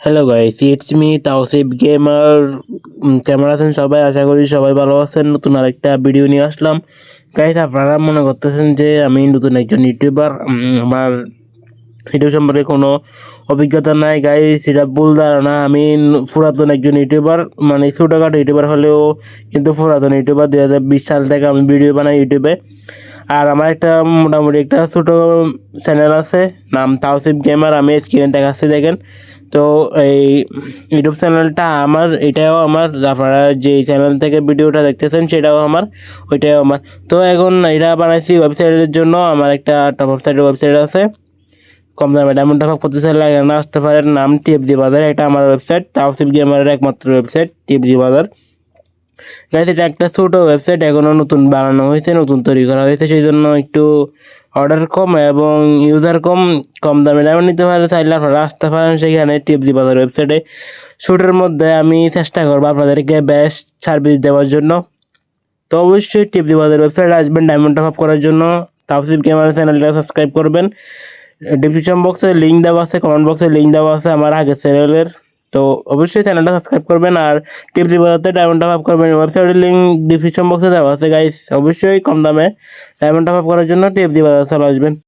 Hello guys it's me Tausif gamer কেমন আছেন সবাই? আশা করি সবাই ভালো আছেন। নতুন আরেকটা ভিডিও নিয়ে আসলাম। গাইস আপনারা মনে করতেছেন যে আমি নতুন একজন ইউটিউবার আমার ভিডিও সম্পর্কে কোনো অভিজ্ঞতা নাই। গাইস সেটা ভুল ধারণা। আমি পুরাতন একজন ইউটিউবার মানে ছোটোখাটো ইউটিউবার হলেও কিন্তু পুরাতন ইউটিউবার দুই হাজার বিশ সাল থেকে আমি ভিডিও বানাই ইউটিউবে আর আমার একটা মোটামুটি একটা ছোটো চ্যানেল আছে, নাম তাওসিফ গেমার আমি স্ক্রিনে দেখাচ্ছি, দেখেন। তো এই ইউটিউব চ্যানেলটা আমার, এটাও আমার, আপনারা যে চ্যানেল থেকে ভিডিওটা দেখতেছেন, সেটাও আমার, ওইটাও আমার। তো এখন এটা বানাইছি ওয়েবসাইটের জন্য, আমার একটা টপ ওয়েবসাইটের ওয়েবসাইট আছে। কম দামে ডায়মন্ড টাকা করতে চাইলে না আসতে পারেন, নাম টিএফজি বাজার এটা আমার ওয়েবসাইট তাওসিফ গেমারের একমাত্র ওয়েবসাইট টিএফজি বাজার গাইজ এটা একটা ছোট ওয়েবসাইট এখনও নতুন বানানো হয়েছে, নতুন তৈরি করা হয়েছে সেই জন্য একটু অর্ডার কম এবং ইউজার কম কম দামে ডায়মন্ড নিতে পারে, চাইলে আপনারা আসতে পারেন সেখানে টিএফজি বাজার ওয়েবসাইটে শ্যুটের মধ্যে আমি চেষ্টা করব আপনাদেরকে বেস্ট সার্ভিস দেওয়ার জন্য। তো অবশ্যই টিএফজি বাজার ওয়েবসাইটে আসবেন ডায়মন্ড টপ আপ করার জন্য। তাওসিফ গেমার চ্যানেলটা সাবস্ক্রাইব করবেন। ডিসক্রিপশন বক্সে লিঙ্ক দেওয়া আছে কমেন্ট বক্সে লিঙ্ক দেওয়া আছে, আমার আগের চ্যানেলের তো অবশ্যই চ্যানেলটা সাবস্ক্রাইব করবেন আর টিপস বাজাতে ডায়মন্ড টপ আপ করবেন। ওয়েবসাইটের লিঙ্ক ডিসক্রিপশন বক্সে দেওয়া আছে গাইস অবশ্যই কম দামে ডায়মন্ড টপ আপ করার জন্য টিপস বাজার চলে আসবেন।